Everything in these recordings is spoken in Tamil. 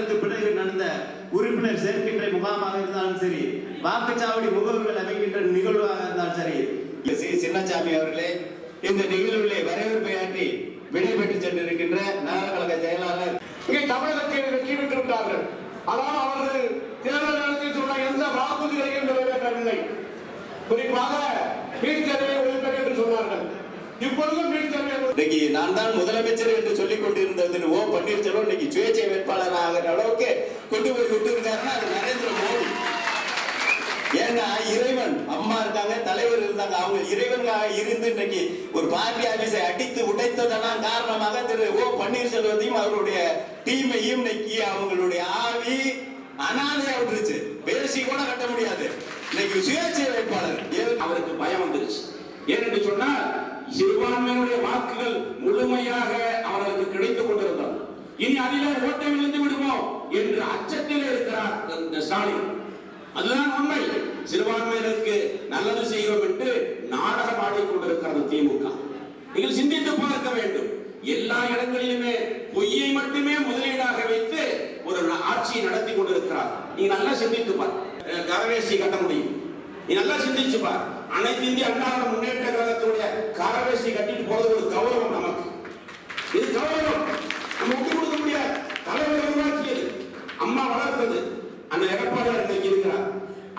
நடந்த உறுப்பினர் சேர்க்கின்ற முகாமாக இருந்தாலும் சரி வாக்குச்சாவடி முகவர்கள் அமைக்கின்ற நிகழ்வாக இருந்தாலும் சரி. சி. சின்னசாமி அவர்களே இந்த நிகழ்விலே வரவேற்பையாற்றி விடைபெற்று சென்றிருக்கின்ற நகர கழக செயலாளர் இங்கே தமிழகத்தில் வெற்றி பெற்றிருக்கிறார்கள் ஆனால் அவர்கள் தேர்தல் நேரத்தில் சொன்ன எந்த வாக்குறுதிகளையும் நிறைவேற்றவில்லை. குறிப்பாக நீட்தேர்வை ஒழிப்பேன் என்று சொன்னார்கள். இப்பொழுதும் இன்னைக்கு நான் தான் முதலமைச்சர் என்று சொல்லிக் கொண்டிருந்த திரு ஓ பன்னீர்செல்வம் இன்னைக்கு சுயேட்சை வேட்பாளர் ஆகிற அளவுக்கு கொண்டு போய் விட்டு இருக்காருன்னா அது நரேந்திர மோடி. ஏன்னா இறைவன் அம்மா இருக்காங்க தலைவர் இருந்தாங்க. அவங்க இறைவனாக இருந்து இன்னைக்கு ஒரு பார்ட்டி ஆபீஸை அடித்து உடைத்ததெல்லாம் காரணமாக திரு ஓ பன்னீர்செல்வத்தையும் அவருடைய டீமையும் இன்னைக்கு அவங்களுடைய ஆவி அனாதையா விட்டுருச்சு. பேசி கூட கட்ட முடியாது. இன்னைக்கு சுயேட்சை வேட்பாளர். ஏன்? அவருக்கு பயம் வந்துருச்சு. ஏனென்று சொன்னால் சிறுபான்மையினுடைய வாக்குகள் முழுமையாக அவர்களுக்கு கிடைத்துக் கொண்டிருந்தது. இனி அதிலே ஓட்டை விழுந்து விடுமோ என்று அச்சத்தில் இருக்கிறார் இந்த ஸ்டாலின். அதுதான் உண்மை. சிறுபான்மையினருக்கு நல்லது செய்வோம் என்று நாடகம் ஆடிக்கொண்டிருக்கிறது திமுக. நீங்கள் சிந்தித்து பார்க்க வேண்டும். எல்லா இடங்களிலுமே பொய்யை மட்டுமே முதலீடாக வைத்து ஒரு ஆட்சியை நடத்தி கொண்டிருக்கிறார். நீ நல்லா சிந்தித்து பார். கரவேசி கட்ட முடியும். நீ நல்லா சிந்திச்சு பார். அனைத்து இந்திய அண்ணா முன்னேற்ற இது நம்ம விட்டு கொடுக்க முடியாது தலைவர் உருவாக்கியது. அம்மா வளர்த்தது. அந்த எடப்பாடியார் இன்னைக்கு இருக்கிறார்.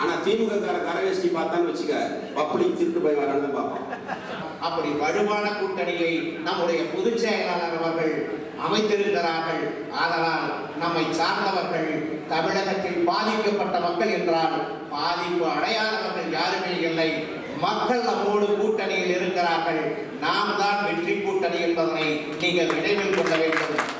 ஆனா திமுக கார கரவேஷ்டி பார்த்தான்னு வச்சுக்க அப்படி திருட்டு போய் வரான்னு பார்ப்போம். அப்படி வலுவான கூட்டணியை நம்முடைய பொதுச் செயலாளர் அவர்கள் அமைத்திருக்கிறார்கள். ஆதலால் நம்மை சார்ந்தவர்கள் தமிழகத்தில் பாதிக்கப்பட்ட மக்கள் என்றால் பாதிப்பு அடையாதவர்கள் யாருமே இல்லை. மக்கள் நம்மோடு கூட்டணியில் இருக்கிறார்கள். நாம் தான் வெற்றி கூட்டணி. para el ni que.